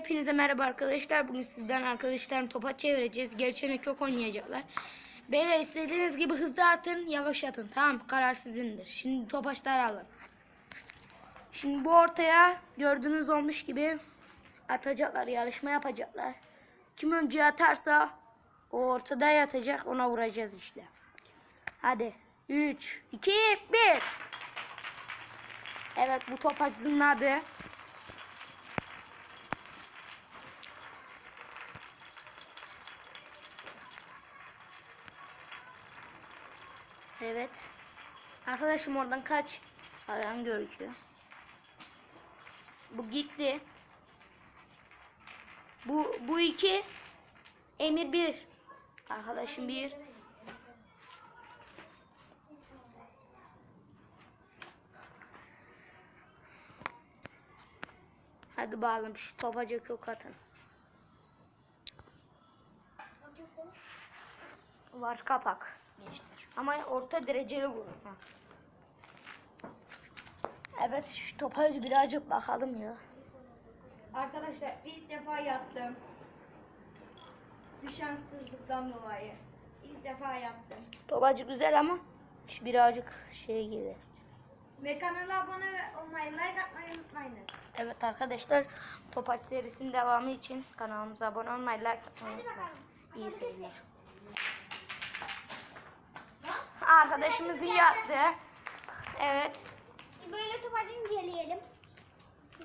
Hepinize merhaba arkadaşlar. Bugün sizden arkadaşlarım topa çevireceğiz. Gerçeğini çok oynayacaklar. Beyler istediğiniz gibi hızlı atın, yavaş atın. Tamam, karar sizindir. Şimdi topaçları alın. Şimdi bu ortaya gördüğünüz olmuş gibi atacaklar, yarışma yapacaklar. Kim önce atarsa o ortada yatacak, ona vuracağız işte. Hadi. 3, 2, 1. Evet bu topaç zınladı. Evet. Arkadaşım oradan kaç. Ayağın gözüküyor. Bu gitti. Bu bu iki. Emir bir. Arkadaşım bir. Hadi bakalım şu topaca kök atın. Var kapak. Ama orta dereceli vurun. Ha. Evet şu topacı birazcık bakalım ya. Arkadaşlar ilk defa yattım. Bir şanssızlıktan dolayı. İlk defa yattım. Topacı güzel ama şu birazcık şey gibi. Ve kanala abone olmayı, like atmayı unutmayın. Evet arkadaşlar Topaç serisinin devamı için kanalımıza abone olmayı, like atmayı unutmayın. İyi seyirler. Arkadaşımız iyi attı. Evet. Böyle topacı inceleyelim.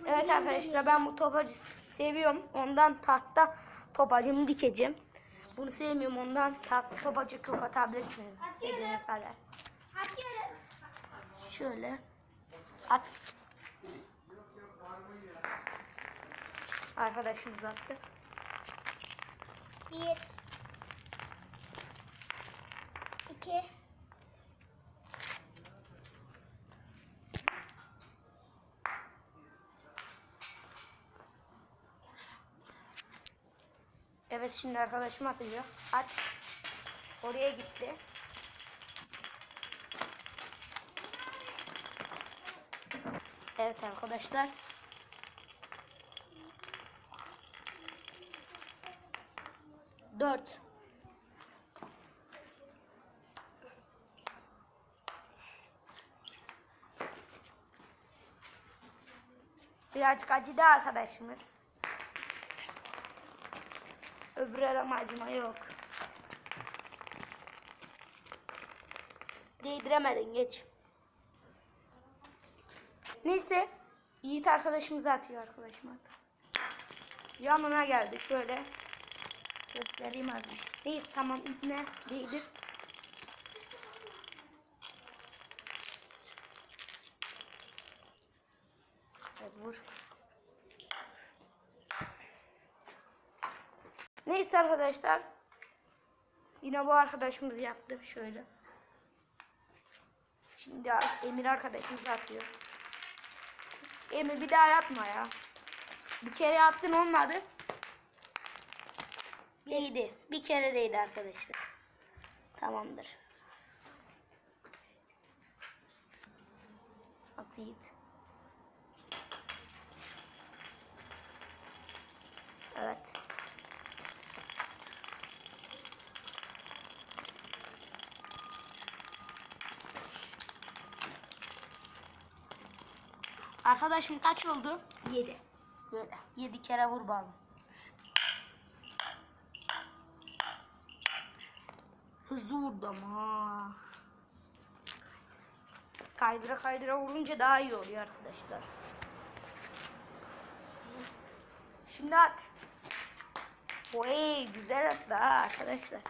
Evet arkadaşlar ben bu topacı seviyorum. Ondan tahta topacımı dikeceğim. Bunu sevmiyorum ondan tahta topacı kök atabilirsiniz istediğiniz kadar. Atıyorum. Şöyle at. Arkadaşımız attı. Bir. İki. Evet şimdi arkadaşım atıyor. At. Oraya gitti. Evet arkadaşlar. Dört. Birazcık acıdı arkadaşımız. Öbür arama acıma yok. Değdiremedin geç. Neyse. Yiğit arkadaşımız atıyor arkadaşım at. Yanına geldi şöyle. Göstereyim az bir. Neyse tamam ipne değdir. Evet vur. Neyse arkadaşlar. Yine bu arkadaşımız yattı şöyle. Şimdi Emir arkadaşımız atıyor. Emir bir daha yatma ya. Bir kere yattın olmadı. Değdi. Bir kere değdi arkadaşlar. Tamamdır. At Yiğit. Evet. Arkadaşım kaç oldu? 7. Böyle 7 kere vur bana. Hızlı vurdu ama. Kaydıra kaydıra vurunca daha iyi oluyor arkadaşlar. Şimdi at. Oy güzel attı ha arkadaşlar.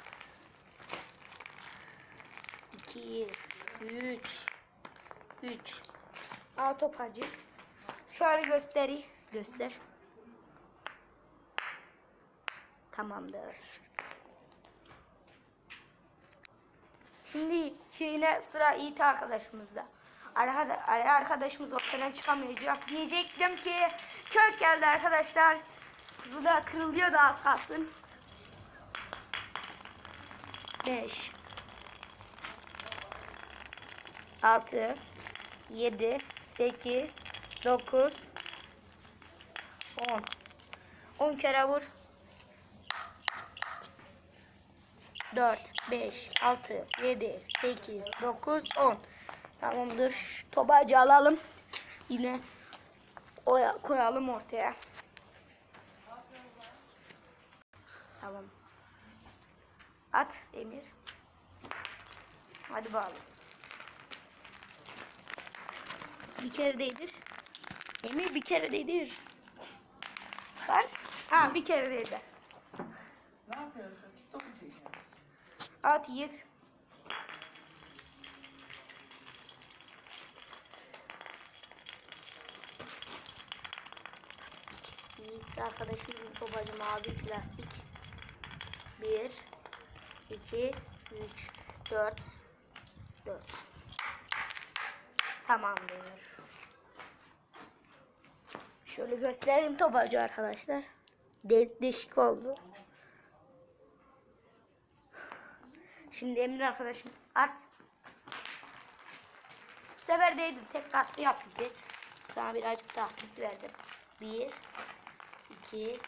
2 3 3 Al topacı. Şöyle göstereyim. Göster. Tamamdır. Şimdi yine sıra Yiğit arkadaşımızda. Arkada- Arkadaşımız ortadan çıkamayacak. Diyecektim ki kök geldi arkadaşlar. Bu da kırılıyor da az kalsın. 5 6 7 8 9 10 10 kere vur. 4, 5, 6, 7, 8, 9, 10. Tamamdır. Şu tobacı alalım. Yine oya koyalım ortaya. Tamam. At Emir. Hadi bağlı. Bir kere değdir. Emir bir kere değdir. Bak. Ha bir kere değdir. Ne yapıyorsun? TikTok mu çekiyorsun? At Yiğit. Yiğit arkadaşımızın topacı mavi plastik. 1 2 3 4 4 Tamamdır. Şöyle göstereyim topacı arkadaşlar. De değişik oldu. Şimdi Emir arkadaşım at. Bu sefer değdi. Tek katlı yap dedi. Sana birazcık taklit verdim. Bir, iki,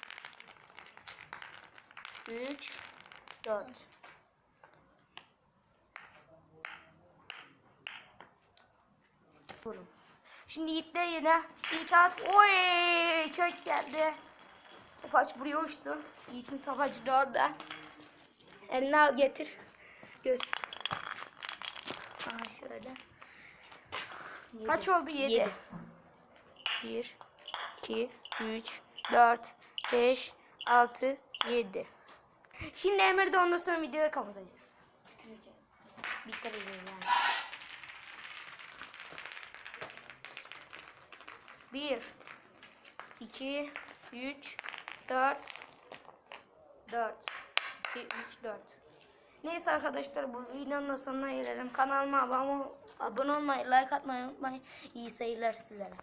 üç, dört. Vurun. Şimdi Yiğit'le yine Yiğit at. Oy! Kök geldi. Topaç buraya uçtu. Yiğit'in topacı da orada. Elini al getir. Göz. Aha şöyle. Kaç oldu? 7. 1, 2, 3, 4, 5, 6, 7. Şimdi Emir de ondan sonra videoyu kapatacağız. Bitireceğim. Bitireceğiz yani. 1, 2, 3, 4, 4. 2, 3, 4. Neyse arkadaşlar bu videonun da sonuna gelelim. Kanalıma abone, abone olmayı, like atmayı unutmayın. İyi seyirler sizlere.